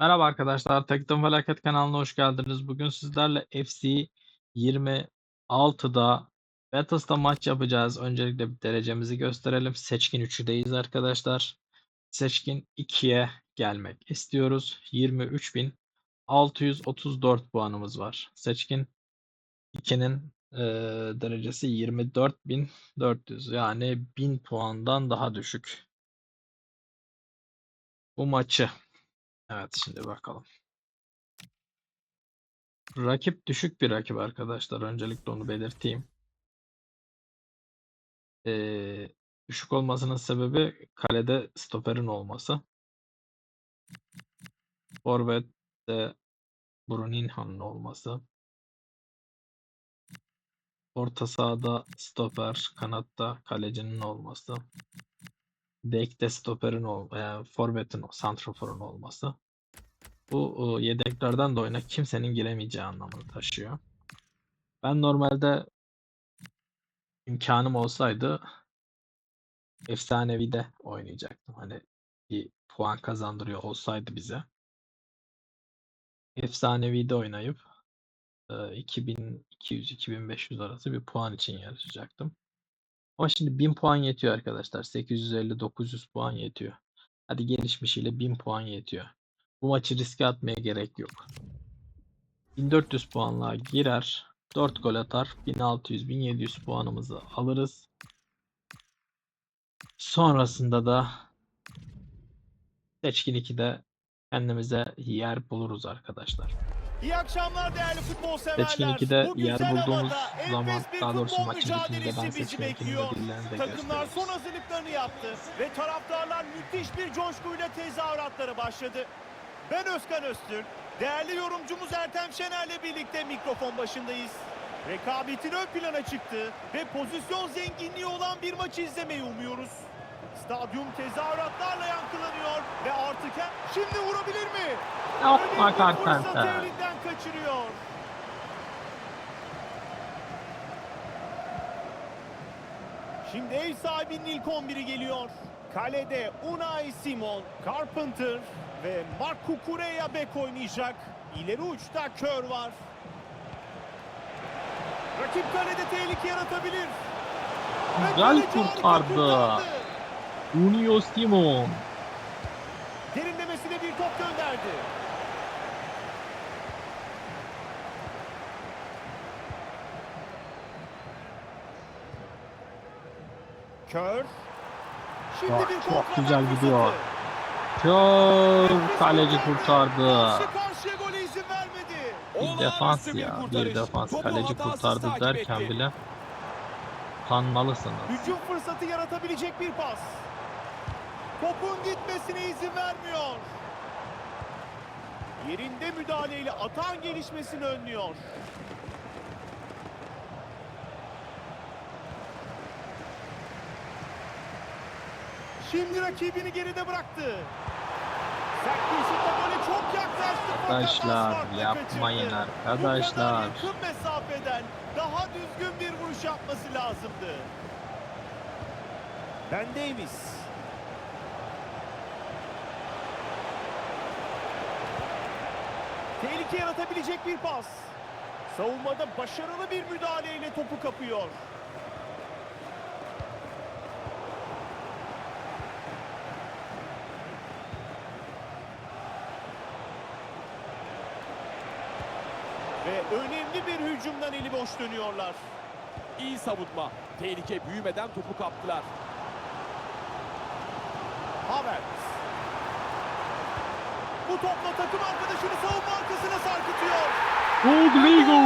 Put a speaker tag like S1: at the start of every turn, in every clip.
S1: Merhaba arkadaşlar, Tekton Felaket kanalına hoş geldiniz. Bugün sizlerle FC 26'da Battles'ta maç yapacağız. Öncelikle bir derecemizi gösterelim. Seçkin 3'deyiz arkadaşlar. Seçkin 2'ye gelmek istiyoruz. 23.634 puanımız var. Seçkin 2'nin eee, derecesi 24.400 yani 1000 puandan daha düşük. Bu maçı Evet şimdi bakalım. Rakip düşük bir rakip arkadaşlar. Öncelikle onu belirteyim. Ee, düşük olmasının sebebi kalede stoperin olması. Forvet'te Bruninho'nun olması. Orta sahada stoper, kanatta kalecinin olması. Bekte stoperin ol, e, forvetin, santraforun olması. Bu e, yedeklerden de oyuna kimsenin giremeyeceği anlamını taşıyor. Ben normalde imkanım olsaydı efsanevi de oynayacaktım. Hani bir puan kazandırıyor olsaydı bize. Efsanevi de oynayıp e, 2200-2500 arası bir puan için yarışacaktım. Ama şimdi 1000 puan yetiyor arkadaşlar. 850-900 puan yetiyor. Hadi gelişmişiyle 1000 puan yetiyor. Bu maçı riske atmaya gerek yok. 1400 puanla girer. 4 gol atar. 1600-1700 puanımızı alırız. Sonrasında da Seçkin 2'de kendimize yer buluruz arkadaşlar.
S2: İyi akşamlar değerli futbol severler.
S1: Seçkin 2'de
S2: Bugün
S1: yer bulduğumuz zaman daha doğrusu maçın bitiminde ben Seçkin 2'nin
S2: bekliyor.
S1: ödüllerini de
S2: Takımlar son hazırlıklarını yaptı ve taraftarlar müthiş bir coşkuyla tezahüratlara başladı. Ben Özkan Öztürk, değerli yorumcumuz Ertem Şener'le birlikte mikrofon başındayız. Rekabetin ön plana çıktı ve pozisyon zenginliği olan bir maçı izlemeyi umuyoruz. Stadyum tezahüratlarla yankılanıyor ve artık şimdi vurabilir mi?
S1: Yapma
S2: elinden kaçırıyor. Şimdi ev sahibinin ilk 11'i geliyor. Kalede Unai Simon, Carpenter ve Marc Cucurella bek oynayacak. İleri uçta Kör var. Rakip kalede tehlike yaratabilir. Ve
S1: Güzel
S2: kaleci harika
S1: kurtardı. Unio Simon.
S2: Derinlemesine bir top gönderdi. Kör. Şimdi
S1: Bak,
S2: bir
S1: çok güzel gidiyor. Kör kaleci kurtardı. Bir defans ya. Bir defans. Kaleci kurtardı derken bile utanmalısınız.
S2: Hücum fırsatı yaratabilecek bir pas. Topun gitmesine izin vermiyor. Yerinde müdahaleyle atan gelişmesini önlüyor. Şimdi rakibini geride bıraktı.
S1: Arkadaşlar, yapmayın arkadaşlar.
S2: Yakın mesafeden daha düzgün bir vuruş yapması lazımdı. Ben Davis. Tehlike yaratabilecek bir pas. Savunmada başarılı bir müdahaleyle topu kapıyor. Ve önemli bir hücumdan eli boş dönüyorlar.
S3: İyi savunma. Tehlike büyümeden topu kaptılar.
S2: Havertz. Bu topla takım arkadaşını savunma arkasına sarkıtıyor.
S1: Rodrigo.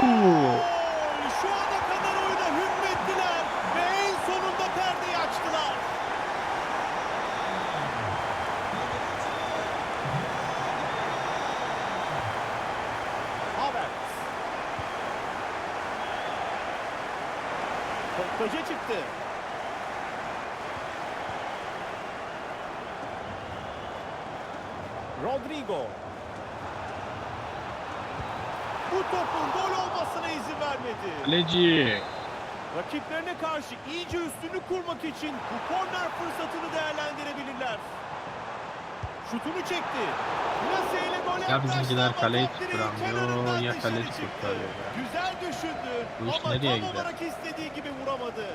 S2: Şu ana kadar oyuna hükmettiler ve en sonunda perdeyi açtılar. Havertz. Top taca çıktı. Rodrigo. Bu topun gol olmasına izin vermedi.
S1: Kaleci.
S2: Rakiplerine karşı iyice üstünlük kurmak için bu korner fırsatını değerlendirebilirler. şutunu çekti. Plaseyle gol
S1: Ya bizimkiler kaleyi tutturamıyor, ya kaleci ya.
S2: Güzel düşündü
S1: Bu iş
S2: ama
S1: nereye
S2: tam
S1: gider?
S2: olarak istediği gibi vuramadı.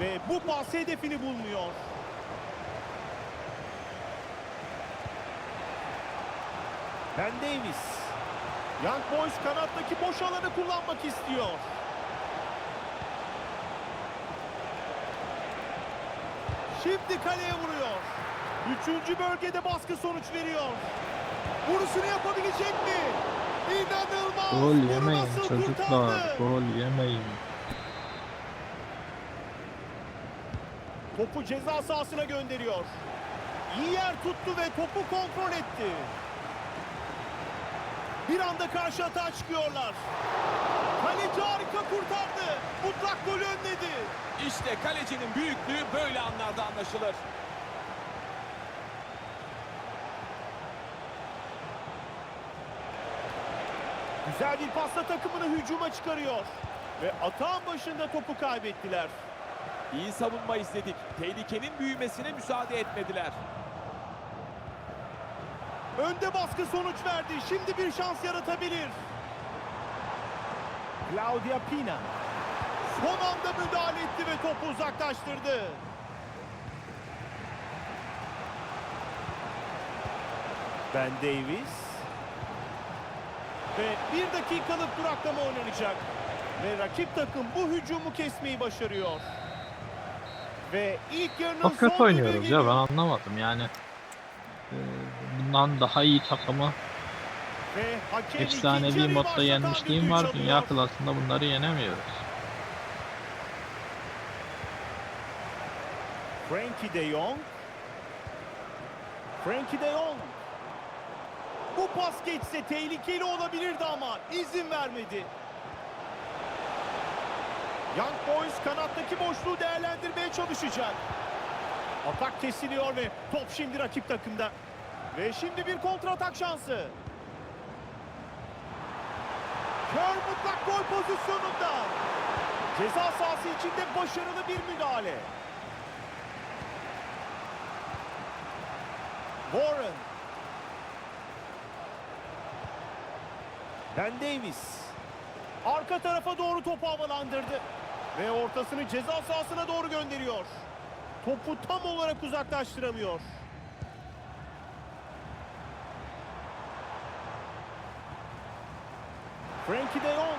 S2: Ve bu pas hedefini bulmuyor. Ben Davis. Young Boys kanattaki boş alanı kullanmak istiyor. Şimdi kaleye vuruyor. Üçüncü bölgede baskı sonuç veriyor. Vuruşunu yapabilecek mi? İnanılmaz.
S1: Gol yemeyin çocuklar. Gol yemeyin.
S2: Topu ceza sahasına gönderiyor. İyi yer tuttu ve topu kontrol etti. Bir anda karşı atağa çıkıyorlar. Kaleci harika kurtardı. Mutlak golü önledi.
S3: İşte kalecinin büyüklüğü böyle anlarda anlaşılır.
S2: Güzel bir pasla takımını hücuma çıkarıyor. Ve atağın başında topu kaybettiler.
S3: İyi savunma izledik. Tehlikenin büyümesine müsaade etmediler.
S2: Önde baskı sonuç verdi. Şimdi bir şans yaratabilir. Claudia Pina. Son anda müdahale etti ve topu uzaklaştırdı. Ben Davis. Ve bir dakikalık duraklama oynanacak. Ve rakip takım bu hücumu kesmeyi başarıyor. Ve ilk yarının
S1: Çok kötü
S2: son
S1: oynuyoruz ya ben anlamadım yani. Ee, Bundan daha iyi takımı efsanevi modda yenmişliğim var. Dünya klasında bunları yenemiyoruz.
S2: Frankie de Jong. Frankie de Jong. Bu pas geçse tehlikeli olabilirdi ama izin vermedi. Young Boys kanattaki boşluğu değerlendirmeye çalışacak. Atak kesiliyor ve top şimdi rakip takımda. Ve şimdi bir kontratak şansı. Kör mutlak gol pozisyonunda. Ceza sahası içinde başarılı bir müdahale. Warren. Ben Davis. Arka tarafa doğru topu havalandırdı. Ve ortasını ceza sahasına doğru gönderiyor. Topu tam olarak uzaklaştıramıyor. Frankie de Jong.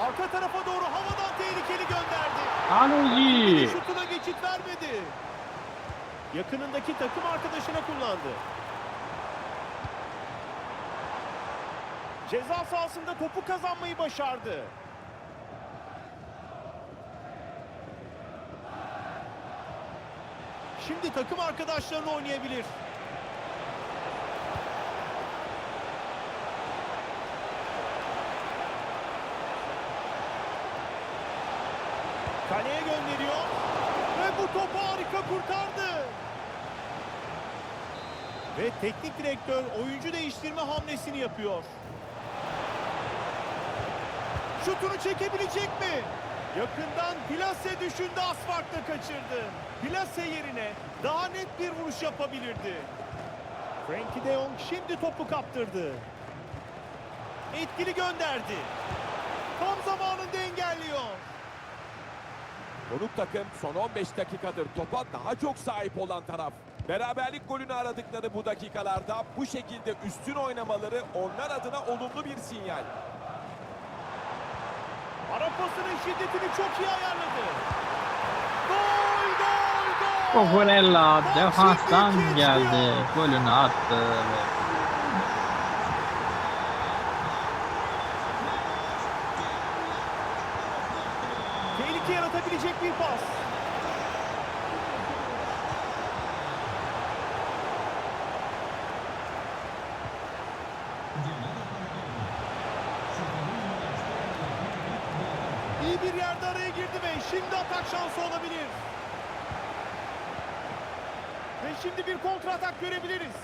S2: Arka tarafa doğru havadan tehlikeli gönderdi.
S1: Kaleci!
S2: Şutuna geçit vermedi. Yakınındaki takım arkadaşına kullandı. Ceza sahasında topu kazanmayı başardı. Şimdi takım arkadaşlarını oynayabilir. Kaleye gönderiyor. Ve bu topu harika kurtardı. Ve teknik direktör oyuncu değiştirme hamlesini yapıyor. Şutunu çekebilecek mi? Yakından Plase düşündü asfaltta kaçırdı. Plase yerine daha net bir vuruş yapabilirdi. Frankie de Jong şimdi topu kaptırdı. Etkili gönderdi. Tam zamanında engelliyor.
S3: Konuk takım son 15 dakikadır topa daha çok sahip olan taraf. Beraberlik golünü aradıkları bu dakikalarda bu şekilde üstün oynamaları onlar adına olumlu bir sinyal.
S2: Ara pasının şiddetini çok iyi ayarladı. Gol gol gol. Top
S1: defanstan geldi. Golünü attı ve
S2: Tehlike yaratabilecek bir pas. İyi bir yerde araya girdi ve şimdi atak şansı olabilir. Ve şimdi bir kontra atak görebiliriz.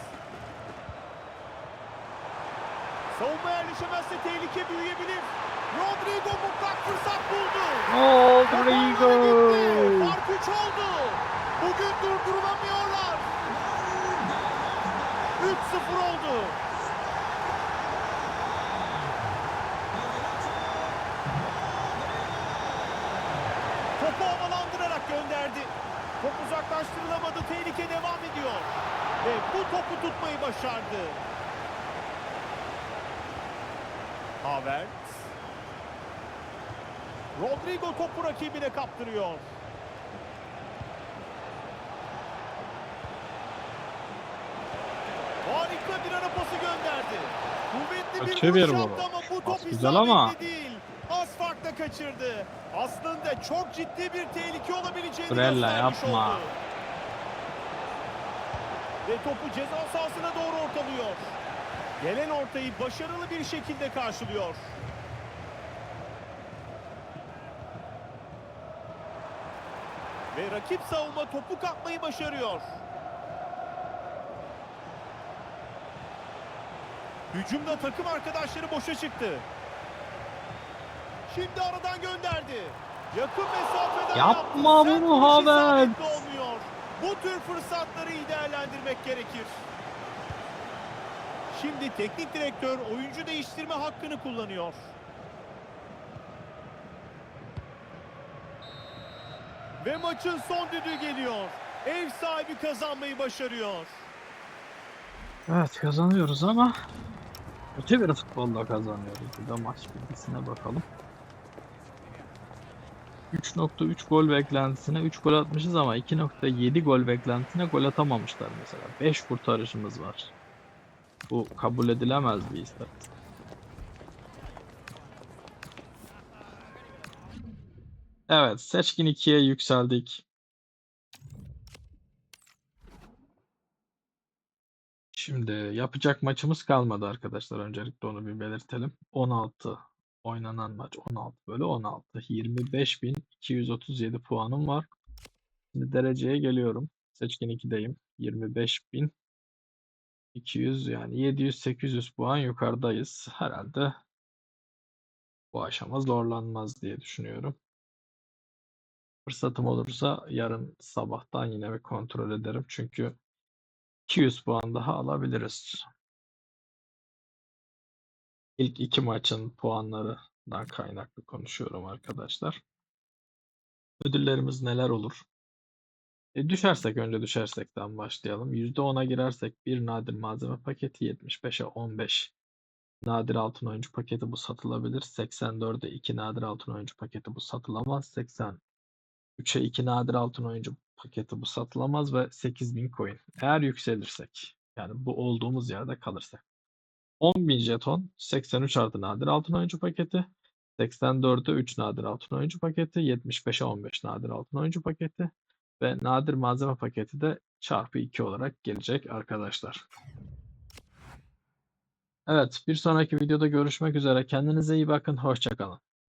S2: Savunma yerleşemezse tehlike büyüyebilir. Rodrigo mutlak fırsat buldu.
S1: Rodrigo.
S2: Fark 3 oldu. Bugün durdurulamıyorlar. 3-0 oldu. Topu havalandırarak gönderdi. Top uzaklaştırılamadı. Tehlike devam ediyor. Ve bu topu tutmayı başardı. Havertz. Rodrigo topu rakibine kaptırıyor. Harika bir ara pası gönderdi. Kuvvetli bir vuruş ama bu top
S1: güzel ama.
S2: değil. Farkla kaçırdı. Aslında çok ciddi bir tehlike olabileceğini
S1: Brella,
S2: göstermiş
S1: yapma.
S2: oldu. Ve topu ceza sahasına doğru ortalıyor. Gelen ortayı başarılı bir şekilde karşılıyor. Ve rakip savunma topu kapmayı başarıyor. Hücumda takım arkadaşları boşa çıktı. Şimdi aradan gönderdi. Yakın mesafeden
S1: Yapma
S2: yaptı.
S1: Bunu Havertz.
S2: Bu tür fırsatları iyi değerlendirmek gerekir. Şimdi teknik direktör oyuncu değiştirme hakkını kullanıyor. Ve maçın son düdüğü geliyor. Ev sahibi kazanmayı başarıyor.
S1: Evet kazanıyoruz ama öte bir futbolla kazanıyoruz. Bir de maç bilgisine bakalım. 3.3 gol beklentisine 3 gol atmışız ama 2.7 gol beklentisine gol atamamışlar mesela. 5 kurtarışımız var. Bu kabul edilemez bir istatistik. Evet, seçkin 2'ye yükseldik. Şimdi yapacak maçımız kalmadı arkadaşlar. Öncelikle onu bir belirtelim. 16 oynanan maç 16 bölü 16. 25.237 puanım var. Şimdi dereceye geliyorum. Seçkin 2'deyim. 25.200 yani 700-800 puan yukarıdayız. Herhalde bu aşama zorlanmaz diye düşünüyorum. Fırsatım olursa yarın sabahtan yine bir kontrol ederim. Çünkü 200 puan daha alabiliriz. İlk iki maçın puanlarından kaynaklı konuşuyorum arkadaşlar. Ödüllerimiz neler olur? E, düşersek önce düşersekten başlayalım. %10'a girersek bir nadir malzeme paketi 75'e 15 nadir altın oyuncu paketi bu satılabilir. 84'e 2 nadir altın oyuncu paketi bu satılamaz. 83'e 2 nadir altın oyuncu paketi bu satılamaz ve 8000 coin. Eğer yükselirsek yani bu olduğumuz yerde kalırsak. 10.000 jeton 83 artı nadir altın oyuncu paketi. 84'e 3 nadir altın oyuncu paketi. 75'e 15 nadir altın oyuncu paketi. Ve nadir malzeme paketi de çarpı 2 olarak gelecek arkadaşlar. Evet bir sonraki videoda görüşmek üzere. Kendinize iyi bakın. Hoşçakalın.